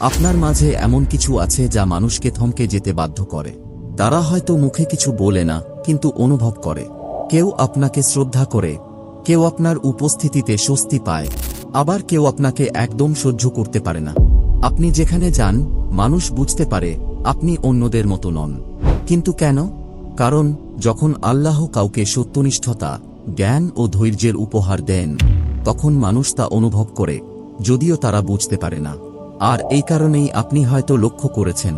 আপনার মাঝে এমন কিছু আছে যা মানুষকে থমকে যেতে বাধ্য করে। তারা হয়তো মুখে কিছু বলে না, কিন্তু অনুভব করে। কেউ আপনাকে শ্রদ্ধা করে, কেউ আপনার উপস্থিতিতে স্বস্তি পায়, আবার কেউ আপনাকে একদম সহ্য করতে পারে না। আপনি যেখানে যান, মানুষ বুঝতে পারে, আপনি অন্যদের মতো নন। কিন্তু কেন? কারণ, যখন আল্লাহ কাউকে সত্যনিষ্ঠতা, জ্ঞান ও ধৈর্যের উপহার দেন, তখন মানুষ তা অনুভব করে, যদিও তারা বুঝতে পারে না। আর এই কারণেই আপনি হয়তো লক্ষ্য করেছেন,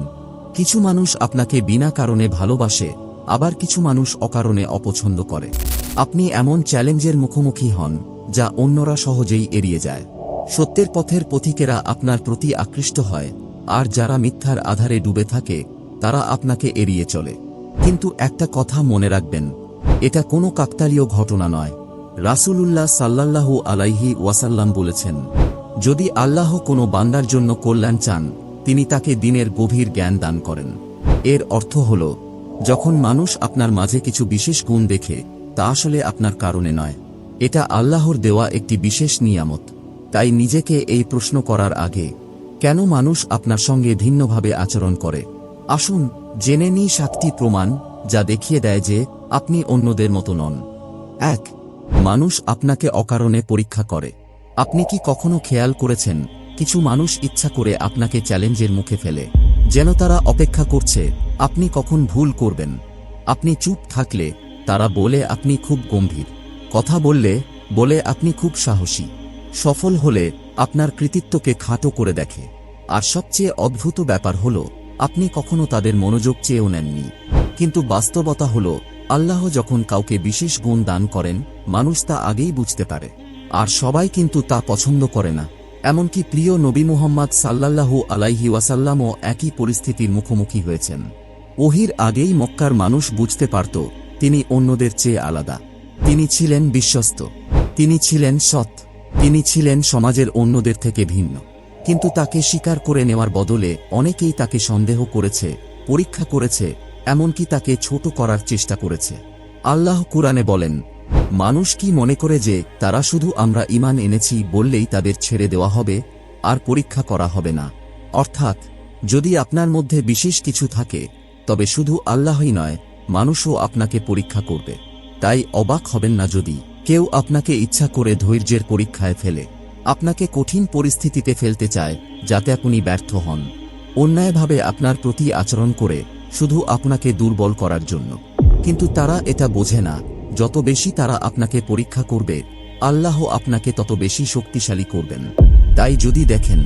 কিছু মানুষ আপনাকে বিনা কারণে ভালোবাসে, আবার কিছু মানুষ অকারণে অপছন্দ করে। আপনি এমন চ্যালেঞ্জের মুখোমুখি হন, যা অন্যরা সহজেই এড়িয়ে যায়। সত্যের পথের পথিকেরা আপনার প্রতি আকৃষ্ট হয়, আর যারা মিথ্যার আধারে ডুবে থাকে, তারা আপনাকে এড়িয়ে চলে। কিন্তু একটা কথা মনে রাখবেন, এটা কোনো কাকতালীয় ঘটনা নয়। রাসূলুল্লাহ সাল্লাল্লাহু আলাইহি ওয়াসাল্লাম বলেছেন যদি আল্লাহ কোনো বান্দার জন্য কল্যাণ চান, তিনি তাকে দিনের গভীর জ্ঞান দান করেন। এর অর্থ হল, যখন মানুষ আপনার মাঝে কিছু বিশেষ গুণ দেখে, তা আসলে আপনার কারণে নয়। এটা আল্লাহর দেওয়া একটি বিশেষ নিয়ামত। তাই নিজেকে এই প্রশ্ন করার আগে, কেন মানুষ আপনার সঙ্গে ভিন্নভাবে আচরণ করে? আসুন, জেনে নিই সাতটি প্রমাণ, যা দেখিয়ে দেয় যে আপনি অন্যদের মতো নন। এক, মানুষ আপনাকে অকারণে পরীক্ষা করে। আপনি কি কখনো খেয়াল করেছেন, কিছু মানুষ ইচ্ছা করে আপনাকে চ্যালেঞ্জের মুখে ফেলে, যেন তারা অপেক্ষা করছে, আপনি কখন ভুল করবেন? আপনি চুপ থাকলে, তারা বলে আপনি খুব গম্ভীর। কথা বললে, বলে আপনি খুব সাহসী। সফল হলে, আপনার কৃতিত্বকে খাটো করে দেখে। আর সবচেয়ে অদ্ভুত ব্যাপার হল, আপনি কখনো তাদের মনোযোগ চেয়েও নেননি। কিন্তু বাস্তবতা হল, আল্লাহ যখন কাউকে বিশেষ গুণ দান করেন, মানুষ তা আগেই বুঝতে পারে। আর সবাই কিন্তু তা পছন্দ করে না। এমনকি প্রিয় নবী মুহাম্মদ সাল্লাল্লাহু আলাইহি ওয়াসাল্লামও একই পরিস্থিতির মুখোমুখি হয়েছেন। ওহির আগেই মক্কার মানুষ বুঝতে পারত, তিনি অন্যদের চেয়ে আলাদা। তিনি ছিলেন বিশ্বস্ত। তিনি ছিলেন সৎ। তিনি ছিলেন সমাজের অন্যদের থেকে ভিন্ন। কিন্তু তাকে স্বীকার করে নেওয়ার বদলে অনেকেই তাকে সন্দেহ করেছে, পরীক্ষা করেছে, এমনকি তাকে ছোট করার চেষ্টা করেছে। আল্লাহ কুরআনে বলেন মানুষ কি মনে করে যে তারা শুধু আমরা ইমান এনেছি বললেই তাদের ছেড়ে দেওয়া হবে, আর পরীক্ষা করা হবে না? অর্থাৎ, যদি আপনার মধ্যে বিশেষ কিছু থাকে, তবে শুধু আল্লাহই নয়, মানুষও আপনাকে পরীক্ষা করবে। তাই অবাক হবেন না যদি কেউ আপনাকে ইচ্ছা করে ধৈর্যের পরীক্ষায় ফেলে। আপনাকে কঠিন পরিস্থিতিতে ফেলতে চায়, যাতে আপনি ব্যর্থ হন। অন্যায়ভাবে আপনার প্রতি আচরণ করে শুধু আপনাকে দুর্বল করার জন্য। কিন্তু তারা এটা বোঝে না যত বেশি তারা আপনাকে পরীক্ষা করবে আল্লাহ আপনাকে তত বেশি শক্তিশালী করবেন। তাই যদি দেখেন,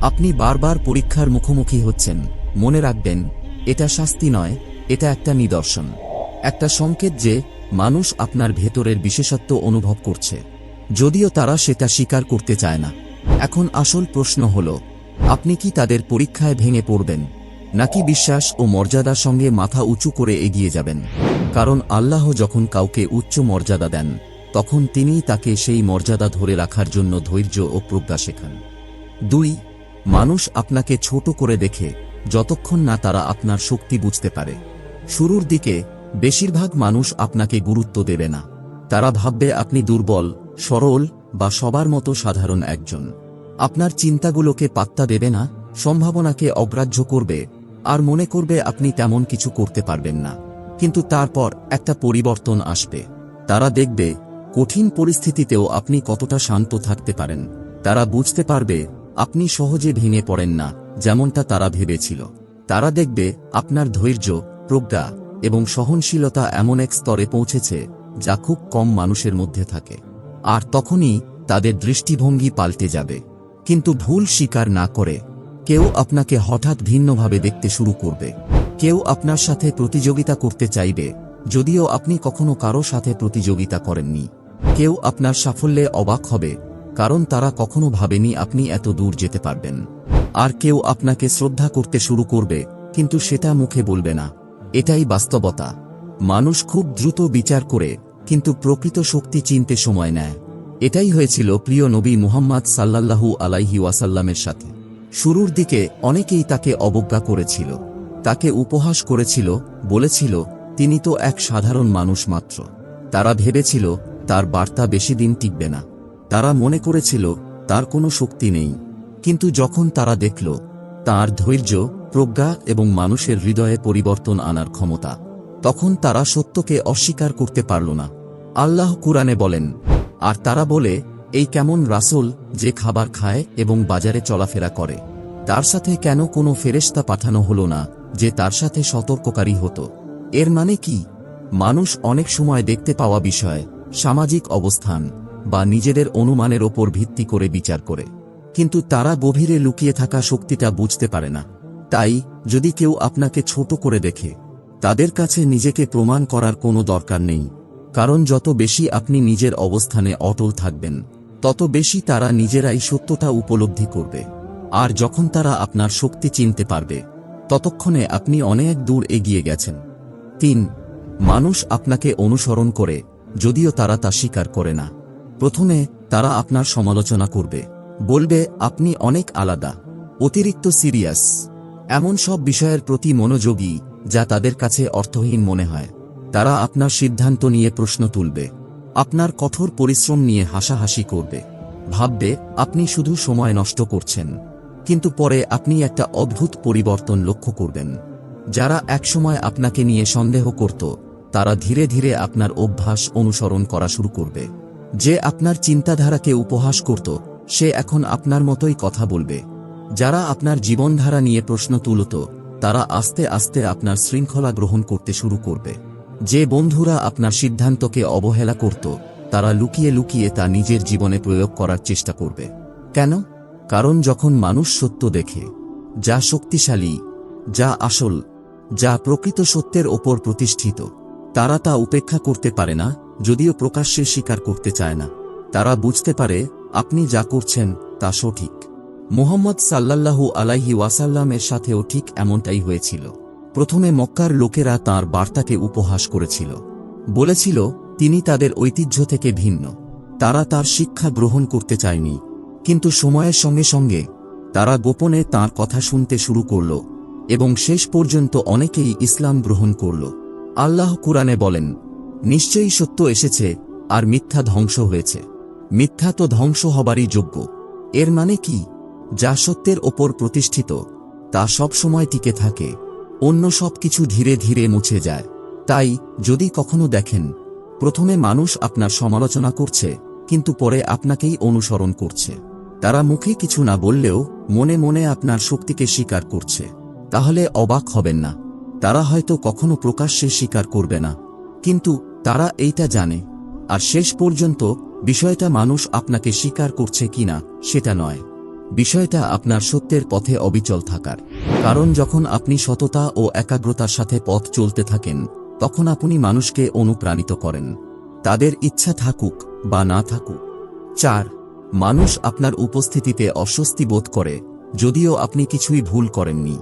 আপনি বারবার পরীক্ষার মুখোমুখি হচ্ছেন, মনে রাখবেন, এটা শাস্তি নয়, এটা একটা নিদর্শন। একটা সংকেত যে, মানুষ আপনার ভেতরের বিশেষত্ব অনুভব করছে। যদিও তারা সেটা স্বীকার করতে চায় না। এখন আসল প্রশ্ন হল, আপনি কি তাদের পরীক্ষায় ভেঙে পড়বেন? নাকি বিশ্বাস ও মর্যাদার সঙ্গে মাথা উঁচু করে এগিয়ে যাবেন। কারণ আল্লাহ যখন কাউকে উচ্চ মর্যাদা দেন, তখন তিনিই তাকে সেই মর্যাদা ধরে রাখার জন্য ধৈর্য ও প্রজ্ঞা শেখান। দুই, মানুষ আপনাকে ছোট করে দেখে, যতক্ষণ না তারা আপনার শক্তি বুঝতে পারে। শুরুর দিকে, বেশিরভাগ মানুষ আপনাকে গুরুত্ব দেবে না। তারা ভাববে আপনি দুর্বল, সরল বা সবার মতো সাধারণ একজন। আপনার চিন্তাগুলোকে পাত্তা দেবে না, সম্ভাবনাকে অগ্রাহ্য করবে আর মনে করবে আপনি তেমন কিছু করতে পারবেন না। কিন্তু তারপর একটা পরিবর্তন আসবে। তারা দেখবে, কঠিন পরিস্থিতিতেও আপনি কতটা শান্ত থাকতে পারেন। তারা বুঝতে পারবে, আপনি সহজে ভেঙে পড়েন না, যেমনটা তারা ভেবেছিল। তারা দেখবে, আপনার ধৈর্য, প্রজ্ঞা এবং সহনশীলতা এমন এক স্তরে পৌঁছেছে, যা খুব কম মানুষের মধ্যে থাকে। আর তখনই তাদের দৃষ্টিভঙ্গি পাল্টে যাবে। কিন্তু ভুল স্বীকার না করে কেউ আপনাকে হঠাৎ ভিন্নভাবে দেখতে শুরু করবে। কেউ আপনার সাথে প্রতিযোগিতা করতে চাইবে, যদিও আপনি কখনো কারও সাথে প্রতিযোগিতা করেননি। কেউ আপনার সাফল্যে অবাক হবে, কারণ তারা কখনো ভাবেনি আপনি এত দূর যেতে পারবেন। আর কেউ আপনাকে শ্রদ্ধা করতে শুরু করবে, কিন্তু সেটা মুখে বলবে না। এটাই বাস্তবতা। মানুষ খুব দ্রুত বিচার করে, কিন্তু প্রকৃত শক্তি চিনতে সময় নেয়। এটাই হয়েছিল প্রিয় নবী মুহাম্মদ সাল্লাল্লাহু আলাইহি ওয়াসাল্লামের সাথে। শুরুর দিকে অনেকেই তাকে অবজ্ঞা করেছিল, তাকে উপহাস করেছিল, বলেছিল, তিনি তো এক সাধারণ মানুষ মাত্র। তারা ভেবেছিল, তার বার্তা বেশি দিন টিকবে না। তারা মনে করেছিল, তার কোনো শক্তি নেই। কিন্তু যখন তারা দেখল, তার ধৈর্য, প্রজ্ঞা এবং মানুষের হৃদয়ে পরিবর্তন আনার ক্ষমতা, তখন তারা সত্যকে অস্বীকার করতে পারল না। আল্লাহ কুরআনে বলেন, আর তারা বলে এই কেমন রাসূল যে খাবার খায় এবং বাজারে চলাফেরা করে। তার সাথে কেন কোনো ফেরেশতা পাঠানো হলো না যে তার সাথে সতর্ককারী হতো? এর মানে কি? মানুষ অনেক সময় দেখতে পাওয়া বিষয়, সামাজিক অবস্থান বা নিজেদের অনুমানের ওপর ভিত্তি করে বিচার করে। কিন্তু তারা গভীরে লুকিয়ে থাকা শক্তিটা বুঝতে পারে না। তাই, যদি কেউ আপনাকে ছোট করে দেখে, তাদের কাছে নিজেকে প্রমাণ করার কোনো দরকার নেই। কারণ যত বেশি আপনি নিজের অবস্থানে অটল থাকবেন তত বেশি তারা নিজেরাই সত্যতা উপলব্ধি করবে। আর যখন তারা আপনার শক্তি চিনতে পারবে, ততক্ষণে আপনি অনেক দূর এগিয়ে গেছেন। তিন, মানুষ আপনাকে অনুসরণ করে, যদিও তারা তা স্বীকার করে না। প্রথমে, তারা আপনার সমালোচনা করবে। বলবে, আপনি অনেক আলাদা, অতিরিক্ত সিরিয়াস। এমন সব বিষয়ের প্রতি মনোযোগী, যা তাদের কাছে অর্থহীন মনে হয়। তারা আপনার সিদ্ধান্ত নিয়ে প্রশ্ন তুলবে। আপনার কঠোর পরিশ্রম নিয়ে হাসাহাসি করবে। ভাববে, আপনি শুধু সময় নষ্ট করছেন। কিন্তু পরে আপনি একটা অদ্ভুত পরিবর্তন লক্ষ্য করবেন। যারা একসময় আপনাকে নিয়ে সন্দেহ করত, তারা ধীরে ধীরে আপনার অভ্যাস অনুসরণ করা শুরু করবে। যে আপনার চিন্তাধারাকে উপহাস করত, সে এখন আপনার মতোই কথা বলবে। যারা আপনার জীবনধারা নিয়ে প্রশ্ন তুলত, তারা আস্তে আস্তে আপনার শৃঙ্খলা গ্রহণ করতে শুরু করবে। যে বন্ধুরা আপনার সিদ্ধান্তকে অবহেলা করত, তারা লুকিয়ে লুকিয়ে তা নিজের জীবনে প্রয়োগ করার চেষ্টা করবে। কেন? কারণ যখন মানুষ সত্য দেখে, যা শক্তিশালী, যা আসল, যা প্রকৃত সত্যের ওপর প্রতিষ্ঠিত, তারা তা উপেক্ষা করতে পারে না, যদিও প্রকাশ্যে স্বীকার করতে চায় না। তারা বুঝতে পারে, আপনি যা করছেন, তা সঠিক। মোহাম্মদ সাল্লাল্লাহু আলাইহি ওয়াসাল্লামের সাথেও ঠিক এমনটাই হয়েছিল। প্রথমে মক্কার লোকেরা তার বার্তাকে উপহাস করেছিল। বলেছিল, তিনি তাদের ঐতিহ্য থেকে ভিন্ন। তারা তার শিক্ষা গ্রহণ করতে চায়নি। কিন্তু সময়ের সঙ্গে সঙ্গে তারা গোপনে তার কথা শুনতে শুরু করল এবং শেষ পর্যন্ত অনেকেই ইসলাম গ্রহণ করল। আল্লাহ কুরআনে বলেন, নিশ্চয়ই সত্য এসেছে আর মিথ্যা ধ্বংস হয়েছে। মিথ্যা তো ধ্বংস হবারই যোগ্য। এর মানে কি? যা সত্যের ওপর প্রতিষ্ঠিত, তা সবসময় টিকে থাকে। অন্য সব কিছু ধীরে ধীরে মুছে যায়। তাই, যদি কখনো দেখেন, প্রথমে মানুষ আপনার সমালোচনা করছে, কিন্তু পরে আপনাকেই অনুসরণ করছে। তারা মুখে কিছু না বললেও, মনে মনে আপনার শক্তিকে স্বীকার করছে। তাহলে অবাক হবেন না। তারা হয়তো কখনো প্রকাশ্যে স্বীকার করবে না। কিন্তু, তারা এইটা জানে। আর শেষ পর্যন্ত, বিষয়টা মানুষ আপনাকে স্বীকার করছে কিনা, সেটা নয়। বিষয়টা আপনার সত্যের পথে অবিচল থাকার। কারণ যখন আপনি সততা ও একাগ্রতার সাথে পথ চলতে থাকেন, তখন আপনি মানুষকে অনুপ্রাণিত করেন। তাদের ইচ্ছা থাকুক বা না থাকুক। চার, মানুষ আপনার উপস্থিতিতে অস্বস্তি বোধ করে, যদিও আপনি কিছুই ভুল করেননি।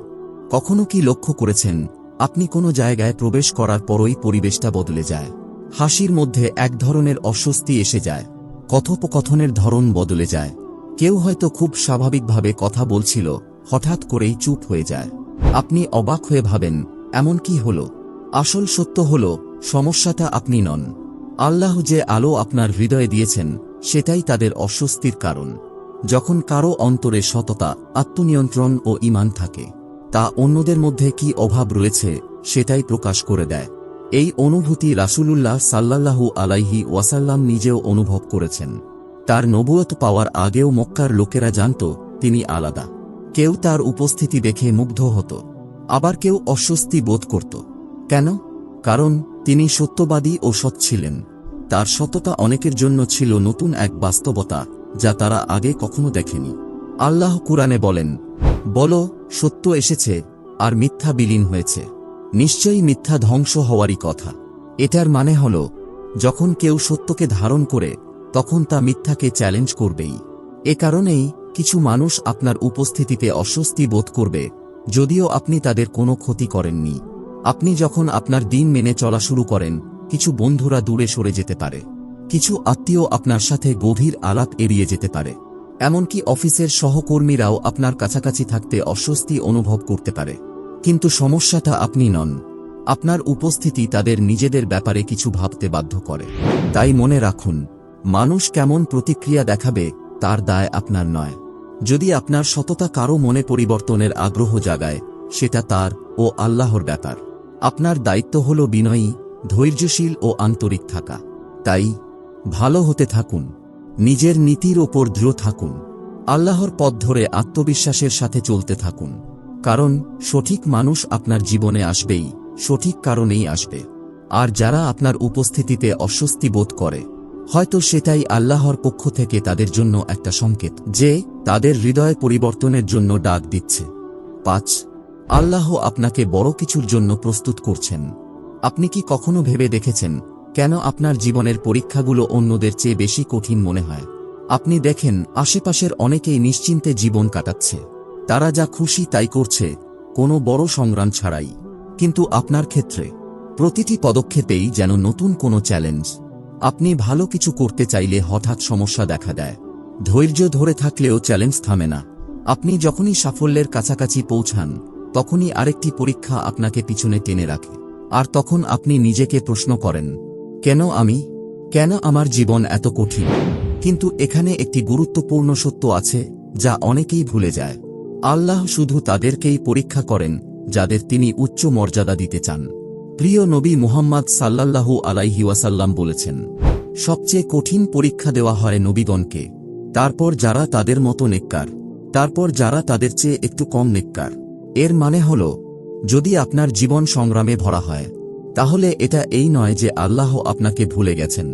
কখনো কি লক্ষ্য করেছেন, আপনি কোনো জায়গায় প্রবেশ করার পরই পরিবেশটা বদলে যায়। হাসির মধ্যে এক ধরনের অস্বস্তি এসে যায়। কথোপকথনের ধরন বদলে যায়। কেউ হয়তো খুব স্বাভাবিকভাবে কথা বলছিল, হঠাৎ করেই চুপ হয়ে যায়। আপনি অবাক হয়ে ভাবেন, এমন কি হল? আসল সত্য হল, সমস্যাটা আপনি নন। আল্লাহ যে আলো আপনার হৃদয়ে দিয়েছেন, সেটাই তাদের অস্বস্তির কারণ। যখন কারও অন্তরে সততা, আত্মনিয়ন্ত্রণ ও ইমান থাকে, তা অন্যদের মধ্যে কি অভাব রয়েছে, সেটাই প্রকাশ করে দেয়। এই অনুভূতি রাসূলুল্লাহ সাল্লাল্লাহু আলাইহি ওয়াসাল্লাম নিজেও অনুভব করেছেন। তার নবুয়ত পাওয়ার আগেও মক্কার লোকেরা জানত তিনি আলাদা। কেউ তার উপস্থিতি দেখে মুগ্ধ হতো, আবার কেউ অস্বস্তি বোধ করত। কেন? কারণ তিনি সত্যবাদী ও সৎ ছিলেন। তার সততা অনেকের জন্য ছিল নতুন এক বাস্তবতা যা তারা আগে কখনো দেখেনি। আল্লাহ কুরআনে বলেন, বলো, সত্য এসেছে আর মিথ্যা বিলীন হয়েছে। নিশ্চয়ই মিথ্যা ধ্বংস হওয়ারই কথা। এটার মানে হল, যখন কেউ সত্যকে ধারণ করে তখন তা মিথ্যাকে চ্যালেঞ্জ করবেই। এ কারণেই কিছু মানুষ আপনার উপস্থিতিতে অস্বস্তি বোধ করবে, যদিও আপনি তাদের কোনো ক্ষতি করেননি। আপনি যখন আপনার দিন মেনে চলা শুরু করেন, কিছু বন্ধুরা দূরে সরে যেতে পারে। কিছু আত্মীয় আপনার সাথে গভীর আলাপ এড়িয়ে যেতে পারে। এমনকি অফিসের সহকর্মীরাও আপনার কাছাকাছি থাকতে অস্বস্তি অনুভব করতে পারে। কিন্তু সমস্যাটা আপনি নন। আপনার উপস্থিতি তাদের নিজেদের ব্যাপারে কিছু ভাবতে বাধ্য করে। তাই মনে রাখুন মানুষ কেমন প্রতিক্রিয়া দেখাবে, তার দায় আপনার নয়। যদি আপনার সততা কারও মনে পরিবর্তনের আগ্রহ জাগায়, সেটা তার ও আল্লাহর ব্যাপার। আপনার দায়িত্ব হল বিনয়ী, ধৈর্যশীল ও আন্তরিক থাকা। তাই, ভালো হতে থাকুন। নিজের নীতির ওপর দৃঢ় থাকুন। আল্লাহর পথ ধরে আত্মবিশ্বাসের সাথে চলতে থাকুন। কারণ, সঠিক মানুষ আপনার জীবনে আসবেই, সঠিক কারণেই আসবে। আর যারা আপনার উপস্থিতিতে অস্বস্তি বোধ করে হয়তো সেটাই আল্লাহর পক্ষ থেকে তাদের জন্য একটা সংকেত, যে তাদের হৃদয় পরিবর্তনের জন্য ডাক দিচ্ছে। পাঁচ, আল্লাহ আপনাকে বড় কিছুর জন্য প্রস্তুত করছেন। আপনি কি কখনো ভেবে দেখেছেন কেন আপনার জীবনের পরীক্ষাগুলো অন্যদের চেয়ে বেশি কঠিন মনে হয়? আপনি দেখেন, আশেপাশের অনেকেই নিশ্চিন্তে জীবন কাটাচ্ছে। তারা যা খুশি তাই করছে, কোনো বড় সংগ্রাম ছাড়াই। কিন্তু আপনার ক্ষেত্রে, প্রতিটি পদক্ষেপেই যেন নতুন কোনো চ্যালেঞ্জ আপনি ভালো কিছু করতে চাইলে হঠাৎ সমস্যা দেখা দেয়। ধৈর্য ধরে থাকলেও চ্যালেঞ্জ থামে না। আপনি যখনই সাফল্যের কাছাকাছি পৌঁছান, তখনই আরেকটি পরীক্ষা আপনাকে পিছনে টেনে রাখে। আর তখন আপনি নিজেকে প্রশ্ন করেন, কেন আমি? কেন আমার জীবন এত কঠিন? কিন্তু এখানে একটি গুরুত্বপূর্ণ সত্য আছে, যা অনেকেই ভুলে যায়। আল্লাহ শুধু তাদেরকেই পরীক্ষা করেন, যাদের তিনি উচ্চ মর্যাদা দিতে চান। প্রিয় নবী মুহাম্মদ সাল্লাল্লাহু আলাইহি ওয়াসাল্লাম বলেছেন, সবচেয়ে কঠিন পরীক্ষা দেওয়া হয় নবীগণকে। তারপর যারা তাদের মতো নেককার, তারপর যারা তাদের চেয়ে একটু কম নেককার। এর মানে হল, যদি আপনার জীবন সংগ্রামে ভরা হয়, তাহলে এটা এই নয় যে আল্লাহ আপনাকে ভুলে গেছেন,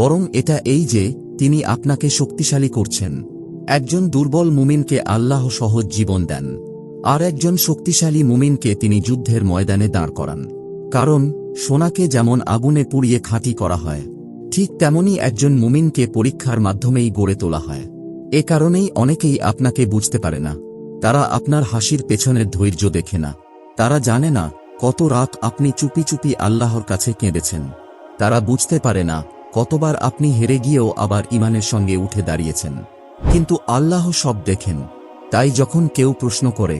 বরং এটা এই যে তিনি আপনাকে শক্তিশালী করছেন। একজন দুর্বল মুমিনকে আল্লাহ সহজ জীবন দেন, আর একজন শক্তিশালী মুমিনকে তিনি যুদ্ধের ময়দানে দাঁড় করান। কারণ, সোনাকে যেমন আগুনে পুড়িয়ে খাঁটি করা হয়, ঠিক তেমনি একজন মুমিনকে পরীক্ষার মাধ্যমেই গড়ে তোলা হয়। এ কারণেই অনেকেই আপনাকে বুঝতে পারে না। তারা আপনার হাসির পেছনের ধৈর্য দেখে না। তারা জানে না, কত রাত আপনি চুপি চুপি আল্লাহর কাছে কেঁদেছেন। তারা বুঝতে পারে না, কতবার আপনি হেরে গিয়েও আবার ইমানের সঙ্গে উঠে দাঁড়িয়েছেন। কিন্তু আল্লাহ সব দেখেন। তাই যখন কেউ প্রশ্ন করে,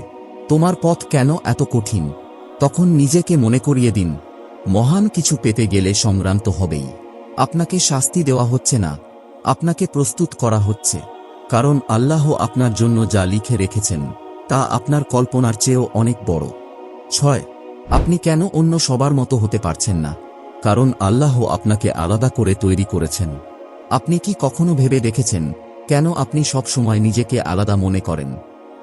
তোমার পথ কেন এত কঠিন? তখন নিজেকে মনে করিয়ে দিন, মহান কিছু পেতে গেলে সংগ্রাম তো হবেই। আপনাকে শাস্তি দেওয়া হচ্ছে না, আপনাকে প্রস্তুত করা হচ্ছে, কারণ আল্লাহ আপনার জন্য যা লিখে রেখেছেন, তা আপনার কল্পনার চেয়েও অনেক বড়। ছয়, আপনি কেন অন্য সবার মতো হতে পারছেন না? কারণ আল্লাহ আপনাকে আলাদা করে তৈরি করেছেন। আপনি কি কখনো ভেবে দেখেছেন, কেন আপনি সব সময় নিজেকে আলাদা মনে করেন?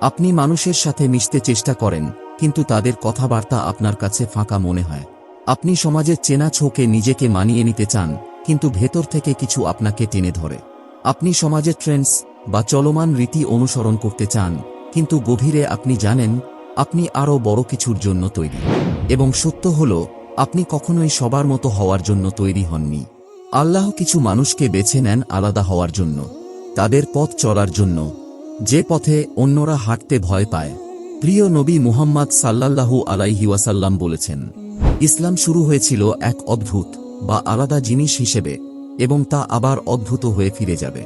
আপনি মানুষের সাথে মিশতে চেষ্টা করেন কিন্তু তাদের কথাবার্তা আপনার কাছে ফাঁকা মনে হয়। আপনি সমাজের চেনা ছোকে নিজেকে মানিয়ে নিতে চান, কিন্তু ভেতর থেকে কিছু আপনাকে টেনে ধরে। আপনি সমাজের ট্রেন্ডস বা চলমান রীতি অনুসরণ করতে চান, কিন্তু গভীরে আপনি জানেন, আপনি আরও বড় কিছুর জন্য তৈরি। এবং সত্য হল, আপনি কখনোই সবার মতো হওয়ার জন্য তৈরি হননি। আল্লাহ কিছু মানুষকে বেছে নেন আলাদা হওয়ার জন্য। তাদের পথ চলার জন্য। যে পথে অন্যরা হাঁটতে ভয় পায় প্রিয় নবী মুহাম্মদ সাল্লাল্লাহু আলাইহি ওয়াসাল্লাম বলেছেন, ইসলাম শুরু হয়েছিল এক অদ্ভুত বা আলাদা জিনিস হিসেবে এবং তা আবার অদ্ভুত হয়ে ফিরে যাবে।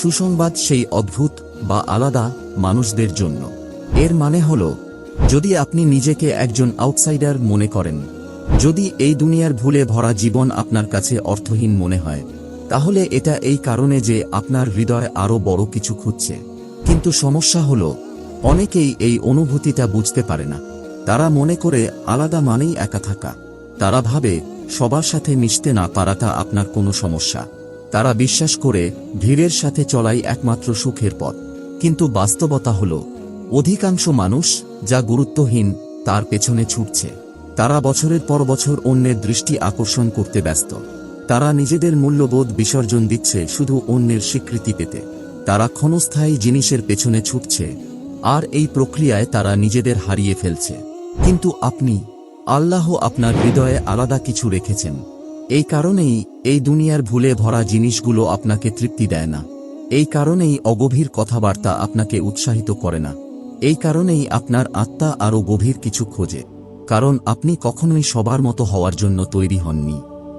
সুসংবাদ সেই অদ্ভুত বা আলাদা মানুষদের জন্য। এর মানে হল, যদি আপনি নিজেকে একজন আউটসাইডার মনে করেন, যদি এই দুনিয়ার ভুলে ভরা জীবন আপনার কাছে অর্থহীন মনে হয়, তাহলে এটা এই কারণে যে আপনার হৃদয় আরও বড় কিছু খুঁজছে। কিন্তু সমস্যা হল অনেকেই এই অনুভূতিটা বুঝতে পারে না। তারা মনে করে আলাদা মানেই একা থাকা। তারা ভাবে সবার সাথে মিশতে না পারাটা আপনার কোনো সমস্যা। তারা বিশ্বাস করে ভিড়ের সাথে চলাই একমাত্র সুখের পথ। কিন্তু বাস্তবতা হল, অধিকাংশ মানুষ যা গুরুত্বহীন, তার পেছনে ছুটছে। তারা বছরের পর বছর অন্যের দৃষ্টি আকর্ষণ করতে ব্যস্ত। তারা নিজেদের মূল্যবোধ বিসর্জন দিচ্ছে শুধু অন্যের স্বীকৃতি পেতে। তারা ক্ষণস্থায়ী জিনিসের পেছনে ছুটছে আর এই প্রক্রিয়ায় তারা নিজেদের হারিয়ে ফেলছে। কিন্তু আপনি, আল্লাহ আপনার হৃদয়ে আলাদা কিছু রেখেছেন। এই কারণেই এই দুনিয়ার ভুলে ভরা জিনিসগুলো আপনাকে তৃপ্তি দেয় না। এই কারণেই অগভীর কথাবার্তা আপনাকে উৎসাহিত করে না। এই কারণেই আপনার আত্মা আরও গভীর কিছু খোঁজে। কারণ আপনি কখনোই সবার মতো হওয়ার জন্য তৈরি হননি।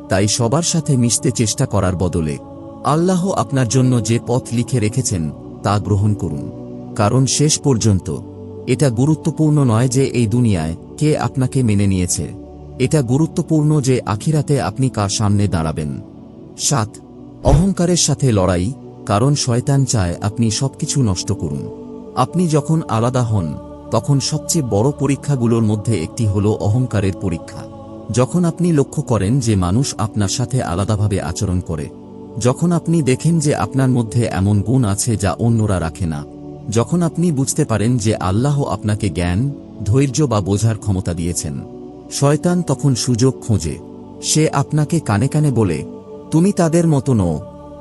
তাই সবার সাথে মিশতে চেষ্টা করার বদলে আল্লাহ আপনার জন্য যে পথ লিখে রেখেছেন তা গ্রহণ করুন। কারণ শেষ পর্যন্ত। এটা গুরুত্বপূর্ণ নয় যে এই দুনিয়ায় কে আপনাকে মেনে নিয়েছে। এটা গুরুত্বপূর্ণ যে আখিরাতে আপনি কার সামনে দাঁড়াবেন। সাত, অহংকারের সাথে লড়াই, কারণ শয়তান চায় আপনি সবকিছু নষ্ট করুন। আপনি যখন আলাদা হন, তখন সবচেয়ে বড় পরীক্ষাগুলোর মধ্যে একটি হল অহংকারের পরীক্ষা। যখন আপনি লক্ষ্য করেন যে মানুষ আপনার সাথে আলাদাভাবে আচরণ করে, যখন আপনি দেখেন যে আপনার মধ্যে এমন গুণ আছে যা অন্যরা রাখে না যখন আপনি বুঝতে পারেন যে আল্লাহ আপনাকে জ্ঞান, ধৈর্য বা বোঝার ক্ষমতা দিয়েছেন, শয়তান তখন সুযোগ খোঁজে। সে আপনাকে কানে কানে বলে, তুমি তাদের মতো নও,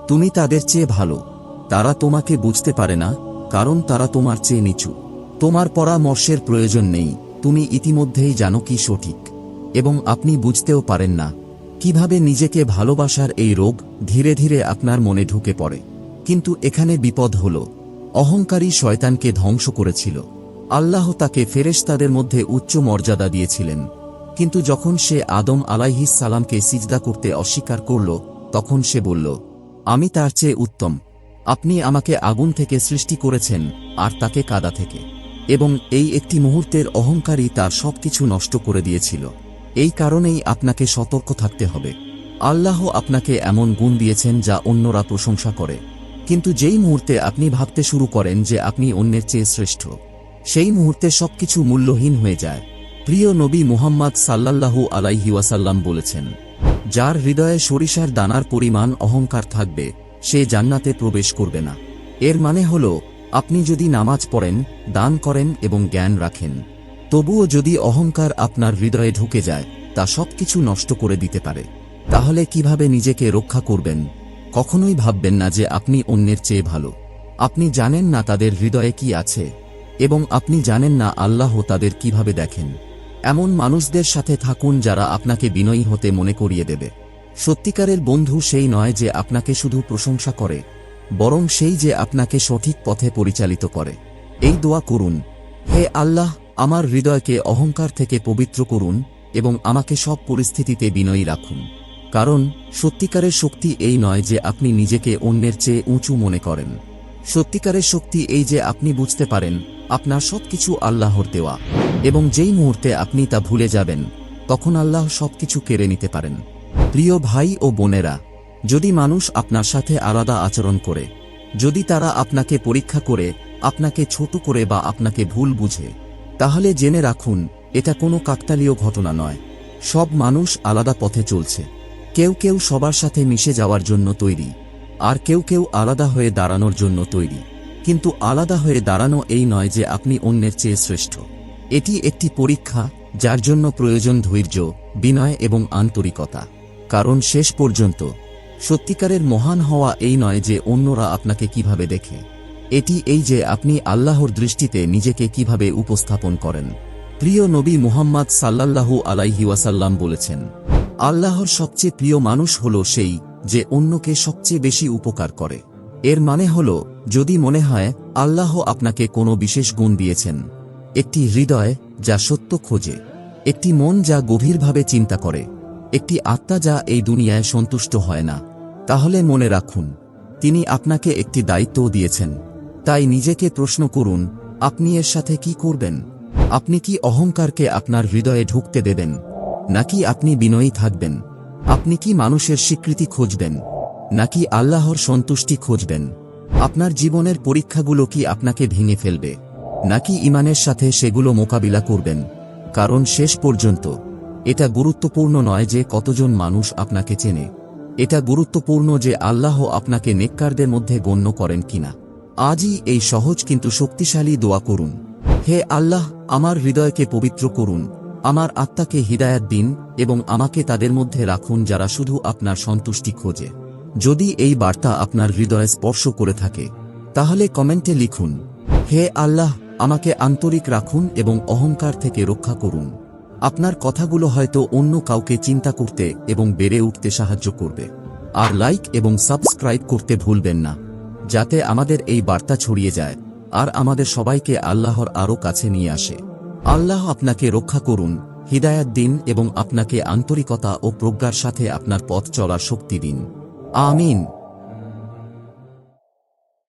তুমি তাদের চেয়ে ভালো। তারা তোমাকে বুঝতে পারে না, কারণ তারা তোমার চেয়ে নিচু। তোমার পরামর্শের প্রয়োজন নেই, তুমি ইতিমধ্যেই জানো কি সঠিক। এবং আপনি বুঝতেও পারেন না, কীভাবে নিজেকে ভালোবাসার এই রোগ ধীরে ধীরে আপনার মনে ঢুকে পড়ে। কিন্তু এখানে বিপদ হল। অহংকারী শয়তানকে ধ্বংস করেছিল। আল্লাহ তাকে ফেরেশতাদের মধ্যে উচ্চ মর্যাদা দিয়েছিলেন। কিন্তু যখন সে আদম আলাইহিস সালামকে সিজদা করতে অস্বীকার করল, তখন সে বলল, আমি তার চেয়ে উত্তম। আপনি আমাকে আগুন থেকে সৃষ্টি করেছেন, আর তাকে কাদা থেকে। এবং এই একটি মুহূর্তের অহংকারী তার সবকিছু নষ্ট করে দিয়েছিল। এই কারণেই আপনাকে সতর্ক থাকতে হবে। আল্লাহ আপনাকে এমন গুণ দিয়েছেন যা অন্যরা প্রশংসা করে। কিন্তু যেই মুহূর্তে আপনি ভাবতে শুরু করেন যে আপনি অন্যের চেয়ে শ্রেষ্ঠ, সেই মুহূর্তে সবকিছু মূল্যহীন হয়ে যায়। প্রিয় নবী মুহাম্মদ সাল্লাল্লাহু আলাইহি ওয়াসাল্লাম বলেছেন, যার হৃদয়ে সরিষার দানার পরিমাণ অহংকার থাকবে, সে জান্নাতে প্রবেশ করবে না। এর মানে হল, আপনি যদি নামাজ পড়েন, দান করেন এবং জ্ঞান রাখেন, তবুও যদি অহংকার আপনার হৃদয়ে ঢুকে যায়, তা সবকিছু নষ্ট করে দিতে পারে। তাহলে কীভাবে নিজেকে রক্ষা করবেন? কখনোই ভাববেন না যে আপনি অন্যের চেয়ে ভালো। আপনি জানেন না তাদের হৃদয়ে কি আছে, এবং আপনি জানেন না আল্লাহ তাদের কীভাবে দেখেন। এমন মানুষদের সাথে থাকুন যারা আপনাকে বিনয়ী হতে মনে করিয়ে দেবে। সত্যিকারের বন্ধু সেই নয় যে আপনাকে শুধু প্রশংসা করে, বরং সেই যে আপনাকে সঠিক পথে পরিচালিত করে। এই দোয়া করুন, হে আল্লাহ, আমার হৃদয়কে অহংকার থেকে পবিত্র করুন, এবং আমাকে সব পরিস্থিতিতে বিনয়ী রাখুন। কারণ, সত্যিকারের শক্তি এই নয় যে আপনি নিজেকে অন্যের চেয়ে উঁচু মনে করেন। সত্যিকারের শক্তি এই যে আপনি বুঝতে পারেন, আপনার সবকিছু আল্লাহর দেওয়া। এবং যেই মুহূর্তে আপনি তা ভুলে যাবেন, তখন আল্লাহ সবকিছু কেড়ে নিতে পারেন। প্রিয় ভাই ও বোনেরা, যদি মানুষ আপনার সাথে আলাদা আচরণ করে, যদি তারা আপনাকে পরীক্ষা করে, আপনাকে ছোট করে বা আপনাকে ভুল বুঝে, তাহলে জেনে রাখুন, এটা কোনো কাকতালীয় ঘটনা নয়। সব মানুষ আলাদা পথে চলছে। কেউ কেউ সবার সাথে মিশে যাওয়ার জন্য তৈরি, আর কেউ কেউ আলাদা হয়ে দাঁড়ানোর জন্য তৈরি। কিন্তু আলাদা হয়ে দাঁড়ানো এই নয় যে আপনি অন্যের চেয়ে শ্রেষ্ঠ। এটি একটি পরীক্ষা, যার জন্য প্রয়োজন ধৈর্য, বিনয় এবং আন্তরিকতা। কারণ শেষ পর্যন্ত, সত্যিকারের মহান হওয়া এই নয় যে অন্যরা আপনাকে কীভাবে দেখে। এটি এই যে আপনি আল্লাহর দৃষ্টিতে নিজেকে কীভাবে উপস্থাপন করেন। প্রিয় নবী মুহাম্মদ সাল্লাল্লাহু আলাইহি ওয়াসাল্লাম বলেছেন, আল্লাহর সবচেয়ে প্রিয় মানুষ হল সেই যে অন্যকে সবচেয়ে বেশি উপকার করে। এর মানে হল, যদি মনে হয় আল্লাহ আপনাকে কোনো বিশেষ গুণ দিয়েছেন, একটি হৃদয় যা সত্য খোঁজে, একটি মন যা গভীরভাবে চিন্তা করে, একটি আত্মা যা এই দুনিয়ায় সন্তুষ্ট হয় না, তাহলে মনে রাখুন, তিনি আপনাকে একটি দায়িত্বও দিয়েছেন। তাই নিজেকে প্রশ্ন করুন, আপনি এর সাথে কি করবেন? আপনি কি অহংকারকে আপনার হৃদয়ে ঢুকতে দেবেন? নাকি আপনি বিনয়ী থাকবেন? আপনি কি মানুষের স্বীকৃতি খুঁজবেন? নাকি আল্লাহর সন্তুষ্টি খুঁজবেন? আপনার জীবনের পরীক্ষাগুলো কি আপনাকে ভেঙে ফেলবে? নাকি ইমানের সাথে সেগুলো মোকাবিলা করবেন? কারণ শেষ পর্যন্ত। এটা গুরুত্বপূর্ণ নয় যে কতজন মানুষ আপনাকে চেনে। এটা গুরুত্বপূর্ণ যে আল্লাহ আপনাকে নেককারদের মধ্যে গণ্য করেন কিনা। আজই এই সহজ কিন্তু শক্তিশালী দোয়া করুন। হে আল্লাহ, আমার হৃদয়কে পবিত্র করুন। আমার আত্মাকে হৃদায়াত দিন এবং আমাকে তাদের মধ্যে রাখুন যারা শুধু আপনার সন্তুষ্টি খোঁজে। যদি এই বার্তা আপনার হৃদয়ে স্পর্শ করে থাকে, তাহলে কমেন্টে লিখুন, হে আল্লাহ, আমাকে আন্তরিক রাখুন এবং অহংকার থেকে রক্ষা করুন। আপনার কথাগুলো হয়তো অন্য কাউকে চিন্তা করতে এবং বেড়ে উঠতে সাহায্য করবে। আর লাইক এবং সাবস্ক্রাইব করতে ভুলবেন না, যাতে আমাদের এই বার্তা ছড়িয়ে যায়। আর আমাদের সবাইকে আল্লাহর আরও কাছে নিয়ে আসে। আল্লাহ আপনাকে রক্ষা করুন, হৃদায়াত দিন এবং আপনাকে আন্তরিকতা ও প্রজ্ঞার সাথে আপনার পথ চলার শক্তি দিন। আমিন।